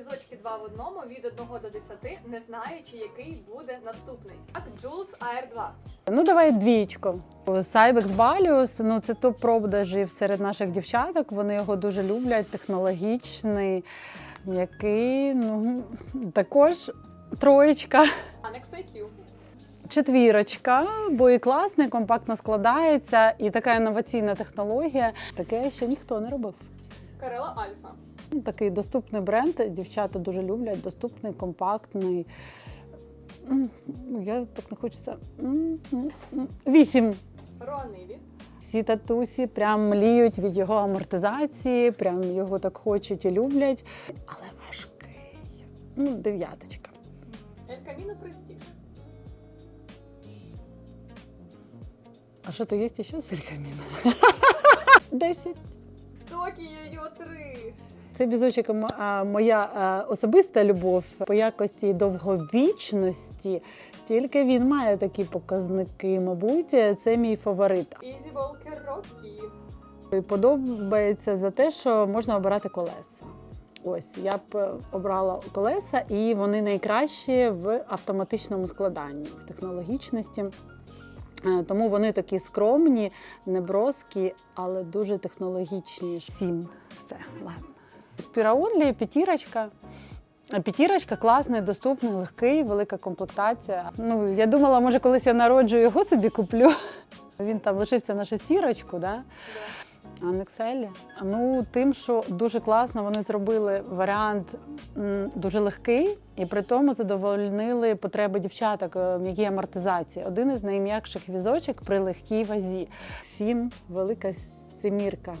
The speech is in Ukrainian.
візочки два в одному від 1 до 10, не знаючи, який буде наступний. Так, Jules AR2. Ну, давай двічку. Cybex Balius, ну це топ продажів серед наших дівчаток. Вони його дуже люблять. Технологічний, м'який. Ну також троєчка, Annex IQ. четвірочка, бо і класний, компактно складається, і така інноваційна технологія. Таке ще ніхто не робив. Карела Альфа. Ну, Такий доступний бренд. Дівчата дуже люблять. Доступний, компактний. Ну, Я так не хочеться. Вісім. Рониві. Всі татусі прям мліють від його амортизації, прям його так хочуть і люблять. Але важкий. Ну, дев'яточка. Ель Каміно Престіж. А що то є ще з Елькаміна? Десять. Токіо Йо 3. Це візочок моя особиста любов по якості і довговічності. Тільки він має такі показники. Мабуть, це мій фаворит. Ізі Волкер І Подобається за те, що можна обирати колеса. Ось я б е, обрала колеса, і вони найкращі в автоматичному складанні, в технологічності. Е, Тому вони такі скромні, неброскі, але дуже технологічні. Сім. Все, ладно. Спіраонлі, п'ятірочка. Е, П'ятірочка класний, доступний, легкий, велика комплектація. Ну, я думала, може, колись я народжу його собі куплю. Він там лишився на шестірочку, да? А Nexel? Ну, тим, що дуже класно вони зробили варіант дуже легкий, і при тому задовольнили потреби дівчаток е, в м'якій амортизації. Один із найм'якших візочок при легкій вазі. Сім велика семірка.